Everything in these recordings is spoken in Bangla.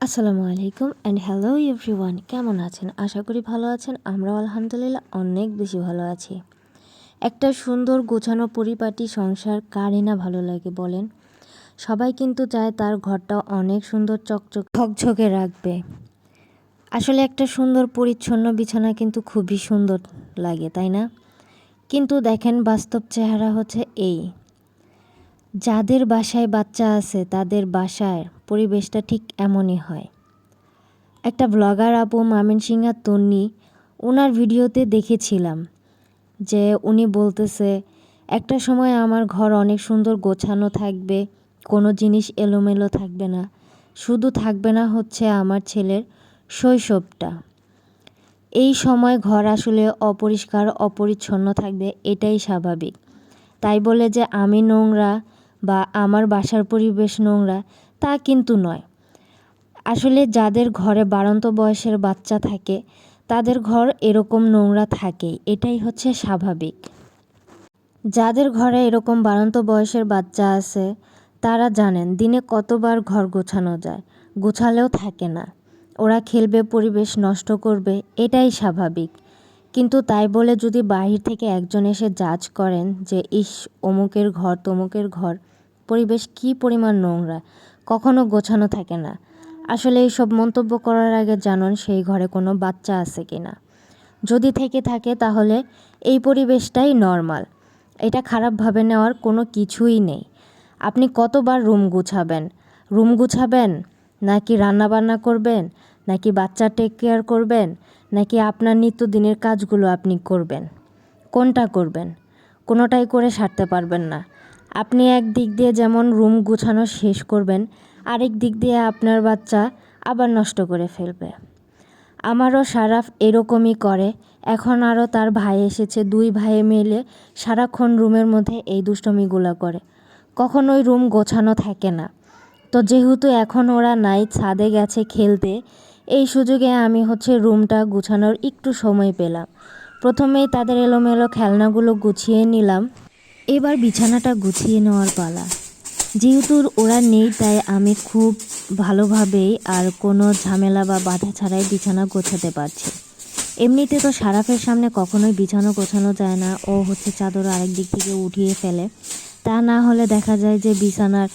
আসসালামু আলাইকুম অ্যান্ড হ্যালো এভরিওয়ান কেমন আছেন? আশা করি ভালো আছেন, আমরাও আলহামদুলিল্লাহ অনেক বেশি ভালো আছি। একটা সুন্দর গোছানো পরিপাটি সংসার কারই না ভালো লাগে বলেন। সবাই কিন্তু চায় তার ঘরটা অনেক সুন্দর চকচক ঝকঝকে রাখবে। আসলে একটা সুন্দর পরিচ্ছন্ন বিছানা কিন্তু খুবই সুন্দর লাগে, তাই না? কিন্তু দেখেন বাস্তব চেহারা হচ্ছে এই। যাদের বাসায় বাচ্চা আছে, তাদের বাসায় পরিবেশটা ঠিক এমনই হয়। একটা ব্লগার আপু মামিন সিংহার তন্নি ওনার ভিডিওতে দেখেছিলাম যে উনি বলতেছে, একটা সময় আমার ঘর অনেক সুন্দর গোছানো থাকবে, কোনো জিনিস এলোমেলো থাকবে না, শুধু থাকবে না হচ্ছে আমার ছেলের শৈশবটা। এই সময় ঘর আসলে অপরিষ্কার, অপরিচ্ছন্ন থাকবে, এটাই স্বাভাবিক। তাই বলে যে, আমি নোংরা বা আমার বাসার পরিবেশ নোংরা তা কিন্তু নয়। আসলে যাদের ঘরে বাড়ন্ত বয়সের বাচ্চা থাকে, তাদের ঘর এরকম নোংরা থাকেই এটাই হচ্ছে স্বাভাবিক। যাদের ঘরে এরকম বাড়ন্ত বয়সের বাচ্চা আছে, তারা জানেন দিনে কতবার ঘর গোছানো যায়, গোছালেও থাকে না। ওরা খেলবে, পরিবেশ নষ্ট করবে, এটাই স্বাভাবিক। কিন্তু তাই বলে যদি বাহির থেকে একজন এসে জাজ করেন যে, ইস, অমুকের ঘর, তমুকের ঘর, পরিবেশ কী পরিমাণ নোংরা? কখনো গোছানো থাকে না। আসলে এইসব মন্তব্য করার আগে জানুন সেই ঘরে কোনো বাচ্চা আছে কি না যদি থেকে থাকে তাহলে এই পরিবেশটাই নর্মাল। এটা খারাপভাবে নেওয়ার কোনো কিছুই নেই। আপনি কতবার রুম গুছাবেন? রুম গুছাবেন? নাকি রান্নাবান্না করবেন? নাকি বাচ্চা টেক কেয়ার করবেন? নাকি আপনার নিত্যদিনের কাজগুলো আপনি করবেন? কোনটা করবেন? কোনোটাই করে সারতে পারবেন না। আপনি এক দিক দিয়ে যেমন রুম গুছানো শেষ করবেন, আরেক দিক দিয়ে আপনার বাচ্চা আবার নষ্ট করে ফেলবে। আমারও সারাফ এরকমই করে। এখন আরও তার ভাই এসেছে, দুই ভাইয়ে মিলে সারাক্ষণ রুমের মধ্যে এই দুষ্টমিগুলো করে। কখনোই রুম গোছানো থাকে না। তো যেহেতু এখন ওরা নাই, ছাদে গেছে খেলতে, এই সুযোগে আমি হচ্ছে রুমটা গুছানোর একটু সময় পেলাম। প্রথমেই তাদের এলোমেলো খেলনাগুলো গুছিয়ে নিলাম। এবার বিছানাটা গুছিয়ে নেওয়ার পালা। যেহেতু ওরা নেই, তাই আমি খুব ভালোভাবেই আর কোনো ঝামেলা বা বাধা ছাড়াই বিছানা গোছাতে পারছি। এমনিতে তো সারাফের সামনে কখনোই বিছানো গোছানো যায় না। ও হচ্ছে চাদর আরেক দিক থেকে উঠিয়ে ফেলে। তা না হলে দেখা যায় যে বিছানার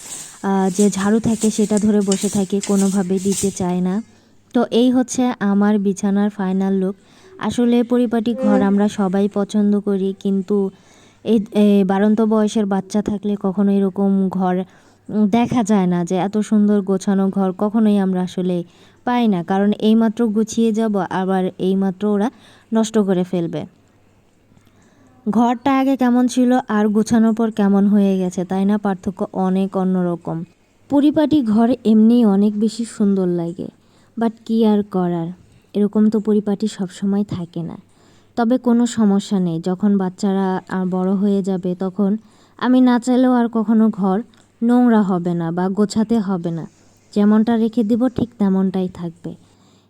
যে ঝাড়ু থাকে সেটা ধরে বসে থাকে কোনোভাবে দিতে চায় না। তো এই হচ্ছে আমার বিছানার ফাইনাল লুক। আসলে পরিপাটি ঘর আমরা সবাই পছন্দ করি, কিন্তু এই বারন্ত বয়সের বাচ্চা থাকলে কখনো এরকম ঘর দেখা যায় না যে এত সুন্দর গোছানো ঘর কখনোই আমরা আসলে পাই না। কারণ এইমাত্র গুছিয়ে যাব, আবার এইমাত্র ওরা নষ্ট করে ফেলবে। ঘরটা আগে কেমন ছিল আর গোছানোর পর কেমন হয়ে গেছে, তাই না? পার্থক্য অনেক অন্যরকম। পরিপাটি ঘর এমনি অনেক বেশি সুন্দর লাগে, বাট কি আর করার? এরকম তো পরিপাটি সবসময় থাকে না। তবে কোনো সমস্যা নেই। যখন বাচ্চারা বড় হয়ে যাবে তখন আমি না চাইলেও আর কখনো ঘর নোংরা হবে না বা গোছাতে হবে না। যেমনটা রেখে দিব ঠিক তেমনটাই থাকবে।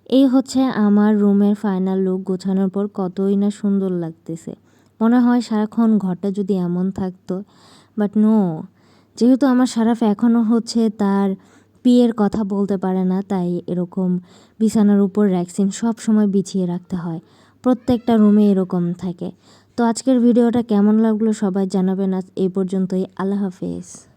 এই হচ্ছে আমার রুমের ফাইনাল লুক গোছানোর পর কতই না সুন্দর লাগতেছে। মনে হয় সারাক্ষণ ঘরটা যদি এমন থাকতো বাট নো যেহেতু আমার সারাফ এখনও হচ্ছে তার পিয়ের কথা বলতে পারে না, তাই এরকম বিছানার উপর র্যাক্সিন সব সময় বিছিয়ে রাখতে হয়। প্রত্যেকটা রুমে এরকম থাকে। তো আজকের ভিডিওটা কেমন লাগল সবাই জানাবেন। আজ এই পর্যন্তই। আল্লাহ হাফেজ।